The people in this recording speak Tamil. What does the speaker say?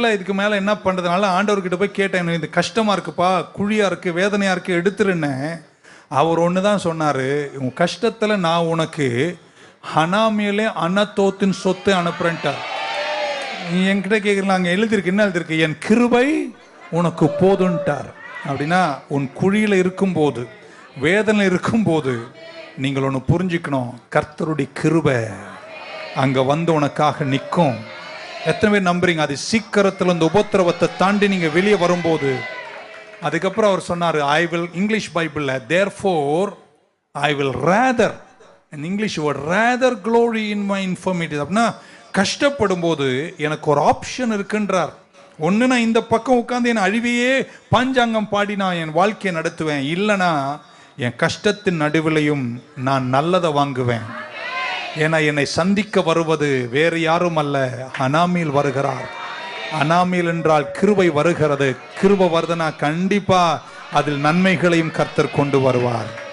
தெரில இதுக்கு மேலே என்ன பண்ணுறதுனால ஆண்டவர்கிட்ட போய் கேட்டேன் இது கஷ்டமாக இருக்குப்பா குழியாக இருக்குது வேதனையாக இருக்குது எடுத்துருன்னேன் அவர் ஒன்று தான் சொன்னார் உன் கஷ்டத்தில் நான் உனக்கு ஹனாமியிலே அனத்தோத்தின் சொத்து அனுப்புறேன்ட்டார். நீ என்கிட்ட கேட்குறீங்க அங்கே எழுதியிருக்கு என்ன எழுதியிருக்கு? என் கிருபை உனக்கு போதுன்ட்டார். அப்படின்னா உன் குழியில் இருக்கும்போது வேதனை இருக்கும்போது நீங்கள் ஒன்று புரிஞ்சுக்கணும் கர்த்தருடைய கிருபை அங்கே வந்து உனக்காக நிற்கும். எத்தனை பேர் நம்புறீங்க? அது சீக்கிரத்தில் இந்த உபத்திரவத்தை தாண்டி நீங்கள் வெளியே வரும்போது. அதுக்கப்புறம் அவர் சொன்னார் ஐ வில் இங்கிலீஷ் பைபிளில் therefore I will rather English word rather glory in my informative அப்படின்னா கஷ்டப்படும் போது எனக்கு ஒரு ஆப்ஷன் இருக்குன்றார். ஒன்று நான் இந்த பக்கம் உட்காந்து என் அழிவையே பாஞ்சாங்கம் பாடி நான் என் வாழ்க்கையை நடத்துவேன். இல்லைனா என் கஷ்டத்தின் நடுவிலையும் நான் நல்லதை வாங்குவேன். ஏன்னா என்னை சந்திக்க வருவது வேறு யாரும் அல்ல அனாமியில் வருகிறார். அனாமியில் என்றால் கிருபை வருகிறது. கிருபை வருதுன்னா கண்டிப்பா அதில் நன்மைகளையும் கர்த்தர் கொண்டு வருவார்.